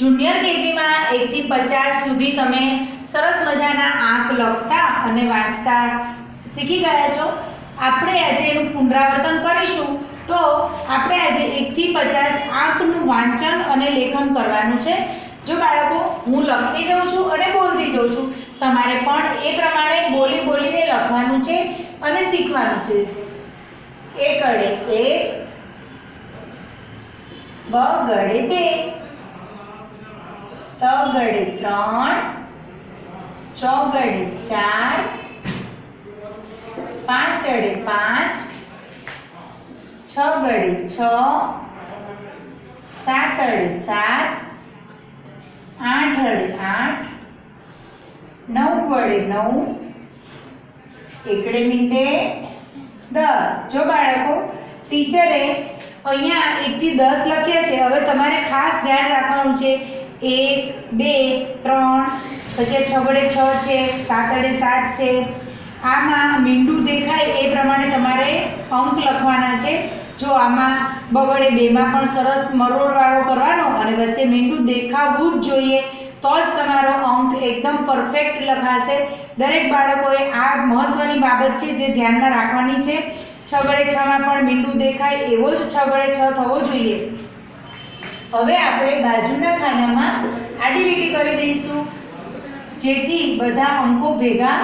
Junior કેજીમાં એકથી પચાસ સુધી તમે સરસ મજાના આંક લખતા અને વાંચતા શીખી ગયા છો. આપણે આજે એનું પુનરાવર્તન કરીશું તો આપણે આજે એકથી પચાસ આંકનું વાંચન અને લેખન કરવાનું છે. જો બાળકો, હું લખતી જાઉં છું અને બોલતી જાઉં છું, તમારે પણ એ પ્રમાણે બોલી બોલીને લખવાનું છે અને શીખવાનું છે. એક અડે એક, બ ગળે બે ત ગળે ત્રણ ચ ગળે ચાર પાંચ અડે પાંચ છ ગળે છ સાત અડે સાત આઠ અડે આઠ નવ વડે નવ એકડે મીંડે દસ જો બાળકો ટીચરે અહીંયા એકથી દસ લખ્યા છે, હવે તમારે ખાસ ધ્યાન રાખવાનું છે એક, બે, ત્રણ, પછી છગડે છ છે, સાતડે સાત છે. આમાં મીંડું દેખાય એ પ્રમાણે તમારે અંક લખવાના છે. જો આમાં બગડે બેમાં પણ સરસ મરોડવાળો કરવાનો અને વચ્ચે મીંડું દેખાવું જ જોઈએ, તો જ તમારો અંક એકદમ પરફેક્ટ લખાશે. દરેક બાળકોએ આ મહત્વની બાબત છે જે ધ્યાનમાં રાખવાની છે. છગડે છમાં પણ મીંડું દેખાય એવો જ છગડે છ થવો જોઈએ. હવે આપણે બાજુના ખાનામાં આડી લીટી કરી દઈશું, જેથી બધા અંકો ભેગા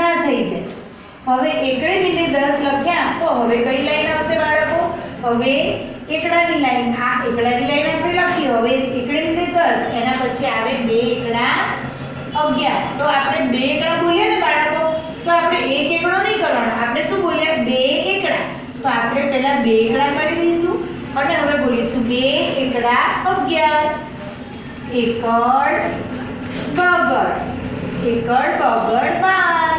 ના થઈ જાય. હવે એકડે મીંડે દસ લખ્યા, તો હવે કઈ લાઈન આવશે બાળકો? હવે એકડાની લાઈન, આ એકડાની લાઈન આપણે લખી, હવે એકડે મીંડે દસ, એના પછી આવે બે એકડા અગિયાર. તો આપણે બે એકડા બોલીએ ને બાળકો, તો આપણે એક એકડો નહીં કરવાનો, આપણે શું બોલ્યા બે એકડા. તો આપણે પહેલાં બે એકડા કરી દઈશું. અને હવે બોલીશું બે એકડા અગિયાર. એકડ બગડ. એકડ બગડ બાર.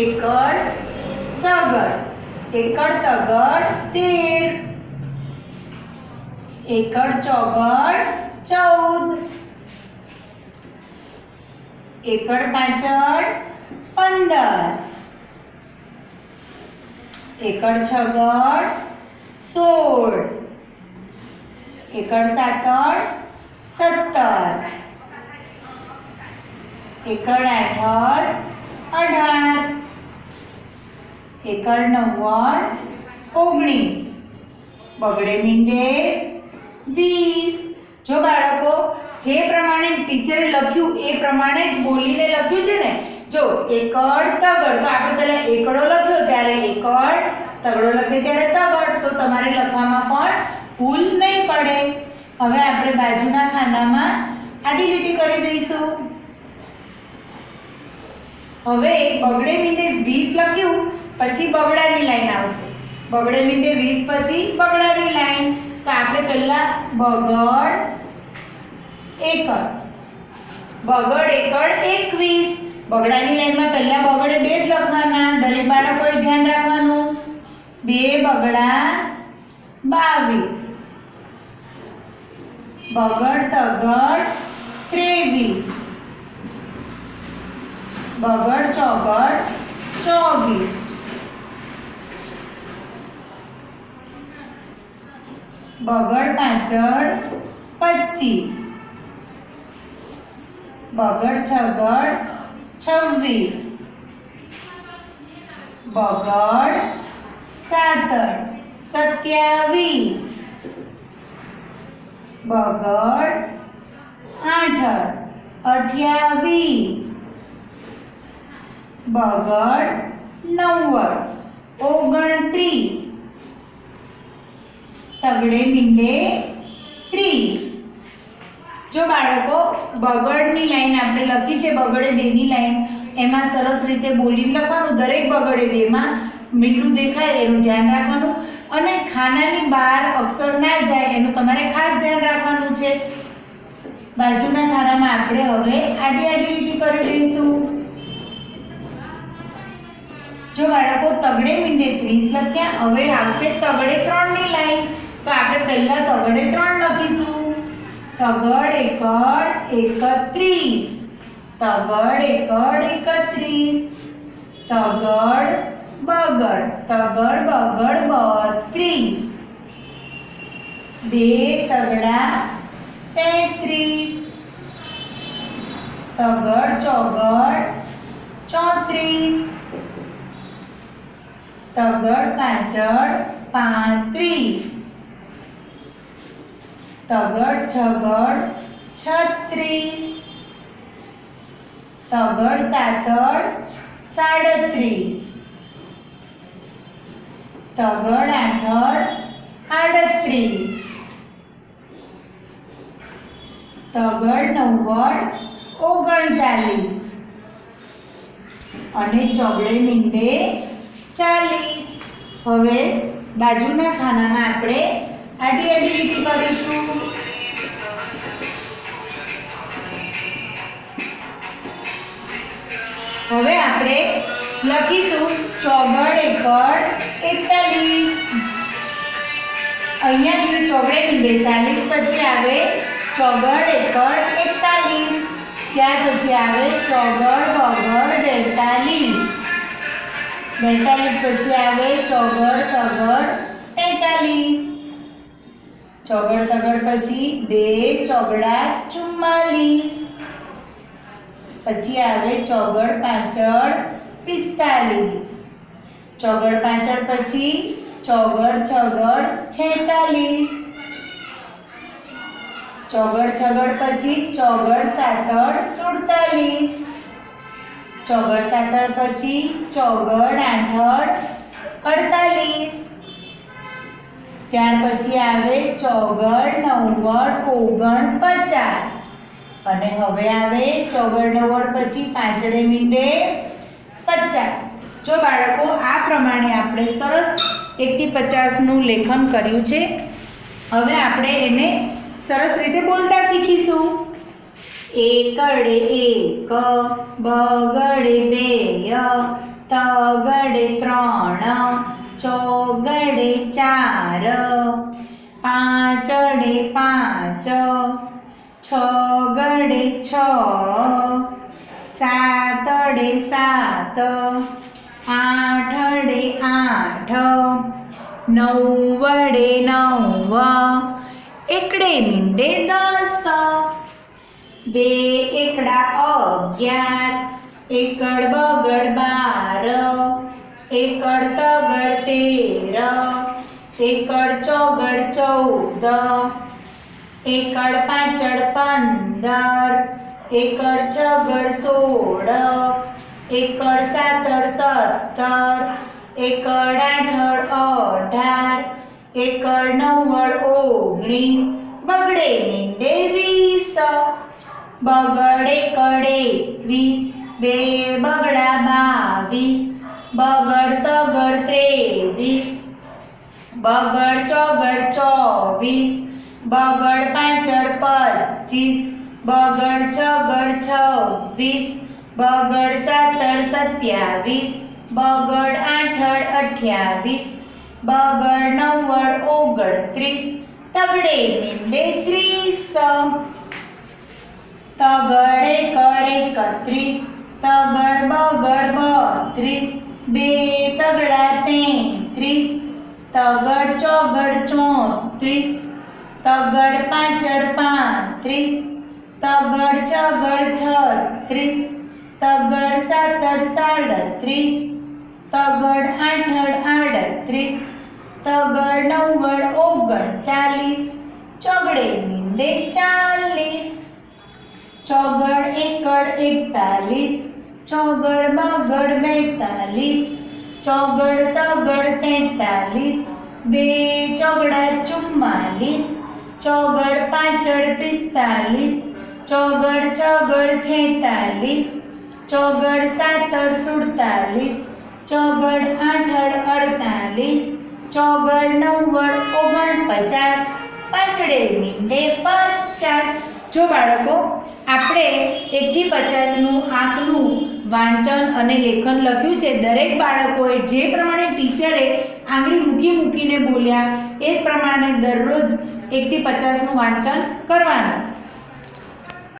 એકડ તગડ. એકડ તગડ તેર. એકડ ચોગડ ચૌદ. એકડ પાછળ પંદર. એકડ છગડ સોળ. એકડ સાતળ સત્તર. એકડ આઠળ અઢાર. એકડ નવ્વણ, ઓગણીસ. બગડે મીંડે વીસ. જો બાળકો જે પ્રમાણે ટીચરે લખ્યું, એ પ્રમાણે જ બોલીને લખ્યું છે ને, જો એકડ તગડ, તો આપણે પહેલાં એકડો લખ્યો, ત્યારે એકડ તગડો લખે ત્યારે તગડ, તો તમારે લખવામાં પણ ભૂલ નહીં પડે. હવે આપણે બાજુના ખાનામાં આડી લીટી કરી દઈશું. હવે બગડે મીંડે વીસ લખ્યું, પછી બગડાની લાઈન આવશે. બગડે મીંડે વીસ, પછી બગડાની લાઈન. તો આપણે પહેલા બગડ એકડ. બગડ એકડ 21 બગડાની લાઈનમાં પહેલા બગડે બે જ લખવાના. દરેક બાળકોએ ધ્યાન રાખવાનું. બે બગડા 22 બગડ તગડ 23 બગડ ચોગડ ચોવીસ બગડ પાછળ પચીસ બગડ છગડ છવ્વીસ બગડ સાતડ સત્યાવીસ. બગડ આઠડ અઠ્યાવીસ. બગડ, નવ્વદ. ઓગણત્રીસ. તગડે મીંડે, ત્રીસ. જો બાળકો, બગડની લાઈન આપણે લખી છે, બગડે બેની લાઈન. એમાં સરસ રીતે બોલીને લખવાનું, દરેક બગડે બેમાં. મીંડું દેખાય એનું ધ્યાન રાખવાનું અને ખાનાની બહાર અક્ષર ના જાય એનું તમારે ખાસ ધ્યાન રાખવાનું છે. બાજુના ખાનામાં આપણે હવે આડી આડી લીટી કરી દઈશું. જો બાળકો તગડે મીંડે 30 લખ્યા, હવે આવશે તગડે ત્રણની લાઈન. તો આપણે પહેલા તગડે ત્રણ લખીશું. તગડ એકડ 31 તગડ એકડ 31 તગડ બગડ, તગડ, બગડ, બત્રીસ. બે તગડા, તેત્રીસ. તગડ, ચોગડ, ચોત્રીસ. તગડ પાછળ પાંત્રીસ. તગડ, છગડ, છત્રીસ. તગડ, સાતડ, સાડત્રીસ. તગડ આઠળ આડત્રીસ તગડ નવ્વડ ઓગણચાલીસ અને ચોગડે મીંડે ચાલીસ હવે બાજુના ખાનામાં આપણે આડી આડી લીટી કરીશું હવે આપણે લખીશું ચોગડ એકડ એકતાલીસ. અહીંયાથી ચોગડે મીંડે ચાલીસ પછી આવે ચોગડ એકડ એકતાલીસ. ત્યાર પછી આવે ચોગડ બગડ બેતાલીસ. બેતાલીસ પછી આવે ચોગડ તગડ તેતાલીસ. ચોગડ તગડ પછી બે ચોગડા ચુમ્માલીસ. પછી આવે ચોગડ પાછળ પિસ્તાલીસ. ચોગડ પાછળ પછી ચોગડ છગડ છેતાલીસ. ચોગડ છગડ પછી ચોગડ સાતડ સુડતાલીસ. ચોગડ સાતડ પછી ચોગડ આઠડ અડતાલીસ. ત્યાર પછી આવે ચોગડ નવ્વડ, ઓગણ પચાસ. અને હવે આવે ચોગડ નવ્વડ પછી પાંચડે મીંડે પચાસ. જો બાળકો, આ પ્રમાણે આપણે સરસ એકથી પચાસનું લેખન કર્યું છે. હવે આપણે એને સરસ રીતે બોલતા શીખીશું. એકડે એક, બગડે બે, તગડે ત્રણ, ચોગડે ચાર, પાંચડે પાંચ, છગડે છ સાતડે સાત, આઠડે આઠ નવડે નવ, એકડે મીંડે દસ, બે એકડા અગિયાર, એકડ બગડ બાર, એકડ તગડ તેર, એકડ ચોગડ ચૌદ, એકડ પાછળ પંદર એકડ છગડ સોળ, એકડ સાતડ સત્તર, એકડ આઠડ અઢાર, એકડ નવ્વડ ઓગણીસ, બગડે મીંડે વીસ, બગડ એકડ એકવીસ, બે બગડા બાવીસ, બગડ તગડ ત્રેવીસ, બગડ ચોગડ ચોવીસ, બગડ પાંચડ પચીસ બગડ છગડ છવ્વીસ બગડ સાતડ સત્યાવીસ. બગડ આઠડ અઠ્યાવીસ. બગડ નવ્વડ ઓગણત્રીસ તગડે મીંડે ત્રીસ. તગડ એકડ એકત્રીસ. તગડ બગડ બત્રીસ. બે તગડા તેત્રીસ. તગડ ચોગડ ચોત્રીસ. તગડ પાંચડ પાંત્રીસ. તગડ ચગડ છત્રીસ તગડ સાતડ સાડત્રીસ તગડ આઠડ આડત્રીસ તગડ નવગડ ઓગણ ચાલીસ. ચોગડે મીંડે ચાલીસ. ચોગડ એકડ એકતાલીસ. ચોગડ બગડ બેતાલીસ. ચોગડ તગડ તેતાલીસ. બે ચોગડા ચુમ્માલીસ. ચોગડ પાછળ પિસ્તાલીસ. ચોગડ છગડ છેતાલીસ, ચોગડ સાતડ સુડતાલીસ, ચોગડ આઠડ અડતાલીસ, ચોગડ નવ્વડ ઓગણપચાસ પાછળે મીંડે પચાસ. જો બાળકો, આપણે એકથી પચાસનું આંકનું વાંચન અને લેખન લખ્યું છે, દરેક બાળકોએ જે પ્રમાણે ટીચરે આંગળી મૂકી મૂકીને બોલ્યા, એ પ્રમાણે દરરોજ એકથી પચાસનું વાંચન કરવાનું.